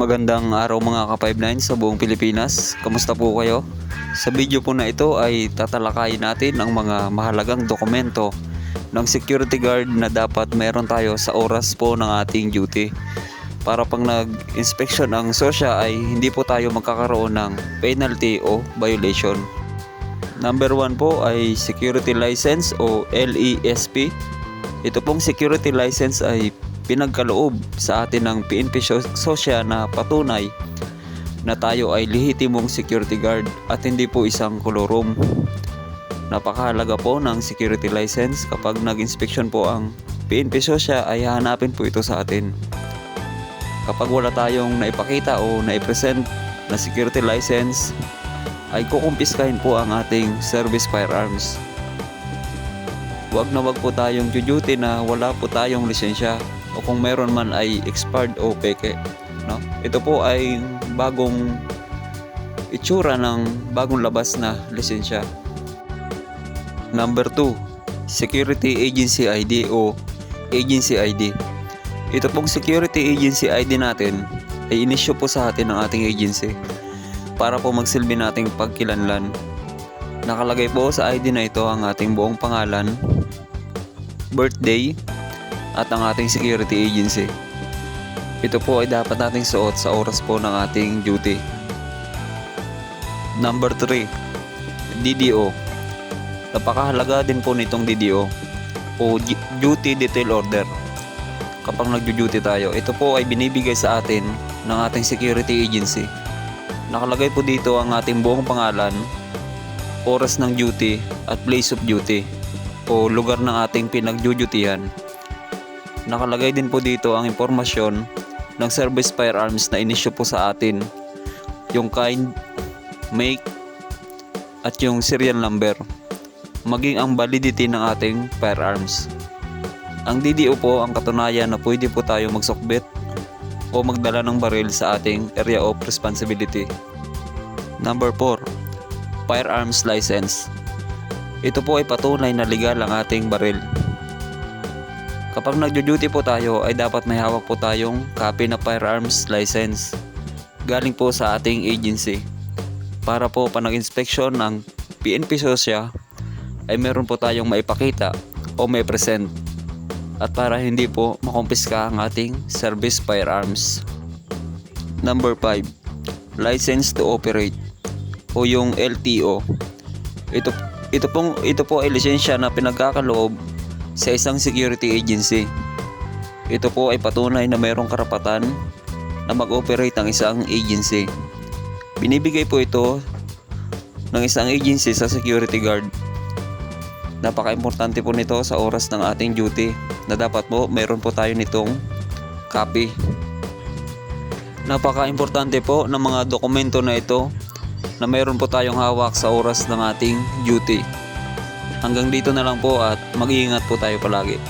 Magandang araw mga ka-59 sa buong Pilipinas. Kamusta po kayo? Sa video po na ito ay tatalakayin natin ang mga mahalagang dokumento ng security guard na dapat meron tayo sa oras po ng ating duty. Para pang nag-inspection ang SOSYA ay hindi po tayo magkakaroon ng penalty o violation. Number 1 po ay security license o LESP. Ito pong security license ay pinagkaloob sa atin ng PNP Sosya na patunay na tayo ay lehitimong security guard at hindi po isang kolorom. Napakahalaga po ng security license kapag nag-inspection po ang PNP Sosya ay hahanapin po ito sa atin. Kapag wala tayong naipakita o naipresent na security license ay kukumpiskahin po ang ating service firearms. Huwag na wag po tayong duty na wala po tayong lisensya o kung meron man ay expired o peke. No? Ito po ay bagong itsura ng bagong labas na lisensya. Number 2, Security Agency ID o Agency ID. Ito pong Security Agency ID natin ay inisyo po sa atin ng ating agency para po magsilbi nating pagkilanlan. Nakalagay po sa ID na ito ang ating buong pangalan, birthday, at ang ating security agency. Ito po ay dapat nating suot sa oras po ng ating duty. Number 3, DDO. Napakahalaga din po nitong DDO o Duty Detail Order. Kapag nagjo-duty tayo, ito po ay binibigay sa atin ng ating security agency. Nakalagay po dito ang ating buong pangalan, oras ng duty at place of duty o lugar ng ating pinagdudutihan. Nakalagay din po dito ang impormasyon ng service firearms na inisyo po sa atin, yung kind, make, at yung serial number, maging ang validity ng ating firearms. Ang DDO po ang katunayan na pwede po tayo magsukbit o magdala ng baril sa ating area of responsibility. Number 4, firearms license. Ito po ay patunay na legal ang ating baril. Kapag nagjo-duty po tayo ay dapat may hawak po tayong copy na firearms license galing po sa ating agency para po pa nag-inspection ng PNP Sosya ay meron po tayong maipakita o may present at para hindi po makumpiska ang ating service firearms. Number 5, license to operate o yung LTO. Ito ito pong ito po ay lisensya na pinagkakaloob sa isang security agency. Ito po ay patunay na mayroong karapatan na mag-operate ang isang agency. Binibigay po ito ng isang agency sa security guard. Napaka-importante po nito sa oras ng ating duty na dapat po meron po tayo nitong copy. Napaka-importante po ng mga dokumento na ito na meron po tayong hawak sa oras ng ating duty. Hanggang dito na lang po at mag-iingat po tayo palagi.